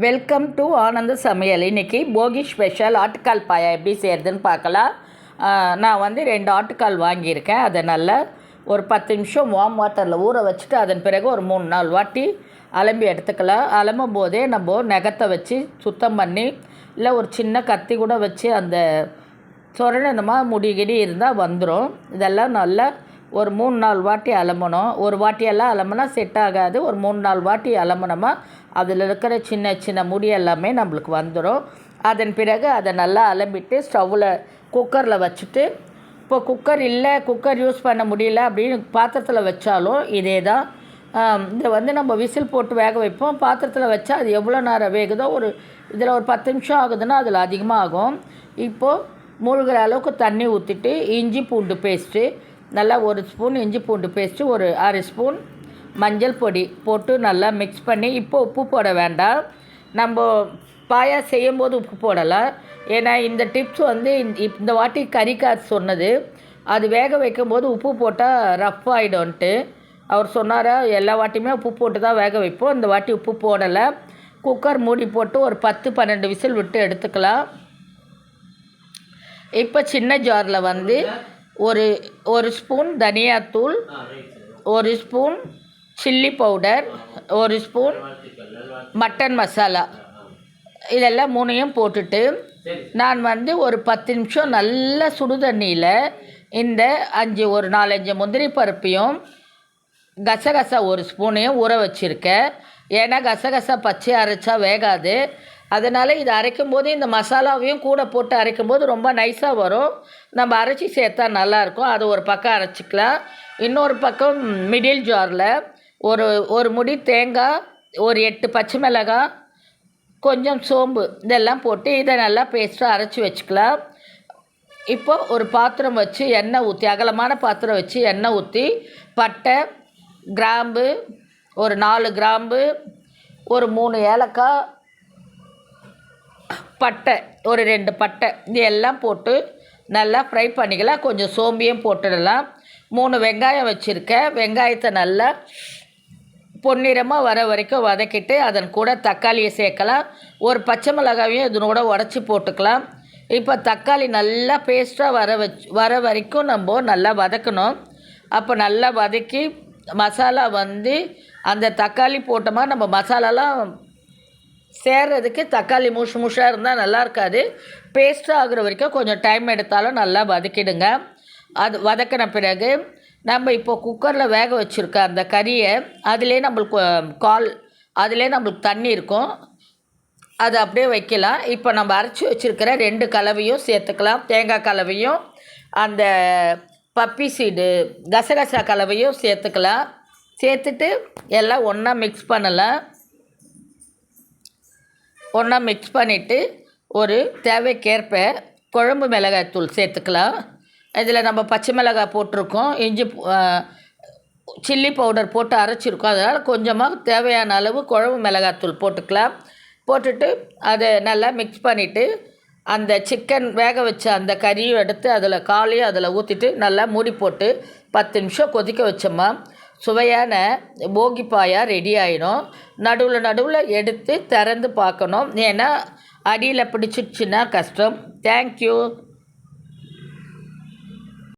Welcome to ஆனந்த சமையல். இன்றைக்கி போகி special ஆட்டுக்கால் பாயா எப்படி செய்கிறதுன்னு பார்க்கலாம். நான் வந்து ரெண்டு ஆட்டுக்கால் வாங்கியிருக்கேன். அதை நல்லா ஒரு பத்து நிமிஷம் வார்ம் வாட்டரில் ஊற வச்சுட்டு அதன் பிறகு ஒரு மூணு நாலு வாட்டி அலம்பி எடுத்துக்கலாம். அலம்பும் போதே நம்ம நகத்தை வச்சு சுத்தம் பண்ணி இல்லை ஒரு சின்ன கத்தி கூட வச்சு அந்த சொரணமாக முடிகிடி இருந்தால் வந்துடும் இதெல்லாம் நல்லா ஒரு மூணு நாலு வாட்டி அலம்பணும். ஒரு வாட்டியெல்லாம் அலம்புனா செட் ஆகாது. ஒரு மூணு நாலு வாட்டி அலம்புனோமா அதில் இருக்கிற சின்ன சின்ன முடி எல்லாமே நம்மளுக்கு வந்துடும் அதன் பிறகு அதை நல்லா அலம்பிட்டு ஸ்டவ்வில் குக்கரில் வச்சுட்டு இப்போ குக்கர் இல்லை குக்கர் யூஸ் பண்ண முடியல அப்படின்னு பாத்திரத்தில் வச்சாலும் இதே தான். இதை வந்து நம்ம விசில் போட்டு வேக வைப்போம். பாத்திரத்தில் வச்சா அது எவ்வளோ நேரம் வேகுதோ ஒரு இதில் ஒரு பத்து நிமிஷம் ஆகுதுன்னா அதில் அதிகமாக ஆகும் இப்போது மூழ்கிற அளவுக்கு தண்ணி ஊற்றிட்டு இஞ்சி பூண்டு பேஸ்ட்டு நல்லா ஒரு ஸ்பூன் இஞ்சி பூண்டு பேஸ்ட்டு ஒரு அரை ஸ்பூன் மஞ்சள் பொடி போட்டு நல்லா மிக்ஸ் பண்ணி இப்போ உப்பு போட வேண்டாம். நம்ம பாயா செய்யும்போது உப்பு போடலாம். ஏன்னா இந்த டிப்ஸ் வந்து இந்த- இந்த வாட்டி கறிக்கார் சொன்னது. அது வேக வைக்கும்போது உப்பு போட்டால் ரஃப் ஆகிடும்ன்ட்டு அவர் சொன்னாரா எல்லா வாட்டியுமே உப்பு போட்டு தான் வேக வைப்போம். இந்த வாட்டி உப்பு போடலை. குக்கர் மூடி போட்டு ஒரு பத்து பன்னெண்டு விசில் விட்டு எடுத்துக்கலாம். இப்போ சின்ன ஜாரில் வந்து ஒரு ஒரு ஸ்பூன் தனியாத்தூள் ஒரு ஸ்பூன் சில்லி பவுடர் ஒரு ஸ்பூன் மட்டன் மசாலா. இதெல்லாம் மூணையும் போட்டுட்டு நான் வந்து ஒரு பத்து நிமிஷம் நல்ல சுடு தண்ணியில் இந்த அஞ்சு ஒரு நாலஞ்சு முந்திரி பருப்பையும் கசகசா ஒரு ஸ்பூனையும் ஊற வச்சுருக்கேன். ஏன்னா கசகசா பச்சை அரைச்சா வேகாது. அதனால் இது அரைக்கும் போது இந்த மசாலாவையும் கூட போட்டு அரைக்கும் போது ரொம்ப நைஸாக வரும். நம்ம அரைச்சி சேர்த்தா நல்லாயிருக்கும் அது ஒரு பக்கம் அரைச்சிக்கலாம். இன்னொரு பக்கம் மிடில் ஜாரில் ஒரு ஒரு முடி தேங்காய் ஒரு எட்டு பச்சை மிளகாய் கொஞ்சம் சோம்பு இதெல்லாம் போட்டு இதை நல்லா பேஸ்ட்டாக அரைச்சி வச்சுக்கலாம். இப்போ ஒரு பாத்திரம் வச்சு எண்ணெய் ஊற்றி அகலமான பாத்திரம் வச்சு எண்ணெய் ஊற்றி பட்டை கிராம்பு ஒரு நாலு கிராம்பு ஒரு மூணு ஏலக்காய் பட்டை ஒரு ரெண்டு பட்டை இது எல்லாம் போட்டு நல்லா ஃப்ரை பண்ணிக்கலாம். கொஞ்சம் சோம்பியும் போட்டுடலாம். மூணு வெங்காயம் வச்சுருக்கேன். வெங்காயத்தை நல்லா பொன்னிறமாக வர வரைக்கும் வதக்கிட்டு அதன் கூட தக்காளியை சேர்க்கலாம். ஒரு பச்சை மிளகாவையும் இதனோட கூட உடச்சி போட்டுக்கலாம். இப்போ தக்காளி நல்லா பேஸ்ட்டாக வர வச்சு வர வரைக்கும் நம்ம நல்லா வதக்கணும். அப்போ நல்லா வதக்கி மசாலா வந்து அந்த தக்காளி போட்டோமா நம்ம மசாலாலாம் சேர்றதுக்கு தக்காளி முஷு மூஷாக இருந்தால் நல்லா இருக்காது. பேஸ்ட்டாக ஆகுற வரைக்கும் கொஞ்சம் டைம் எடுத்தாலும் நல்லா வதக்கிடுங்க. அது வதக்கின பிறகு நம்ம இப்போ குக்கரில் வேக வச்சுருக்க அந்த கறியை அதிலே நம்மளுக்கு கால் அதிலே நம்மளுக்கு தண்ணி இருக்கும். அது அப்படியே வைக்கலாம். இப்போ நம்ம அரைச்சி வச்சுருக்கிற ரெண்டு கலவையும் சேர்த்துக்கலாம். தேங்காய் கலவையும் அந்த பப்பி சீடு கசகசா கலவையும் சேர்த்துக்கலாம். சேர்த்துட்டு எல்லாம் ஒன்றா மிக்ஸ் பண்ணலாம். ஒன்றா மிக்ஸ் பண்ணிவிட்டு ஒரு தேவைக்கேற்ப குழம்பு மிளகாய் தூள் சேர்த்துக்கலாம். இதில் நம்ம பச்சை மிளகாய் போட்டிருக்கோம். இஞ்சி சில்லி பவுடர் போட்டு அரைச்சிருக்கோம். அதனால் கொஞ்சமாக தேவையான அளவு குழம்பு மிளகாய் தூள் போட்டுக்கலாம். போட்டுட்டு அதை நல்லா மிக்ஸ் பண்ணிவிட்டு அந்த சிக்கன் வேக வச்ச அந்த கறியும் எடுத்து அதில் காலையும் அதில் ஊற்றிட்டு நல்லா மூடி போட்டு பத்து நிமிஷம் கொதிக்க வச்சோமா. சுவையான போகி பாயா ரெடி ஆகிடும் நடுவில் நடுவில் எடுத்து திறந்து பார்க்கணும். ஏன்னா அடியில் பிடிச்சிடுச்சுன்னா கஷ்டம். தேங்க்யூ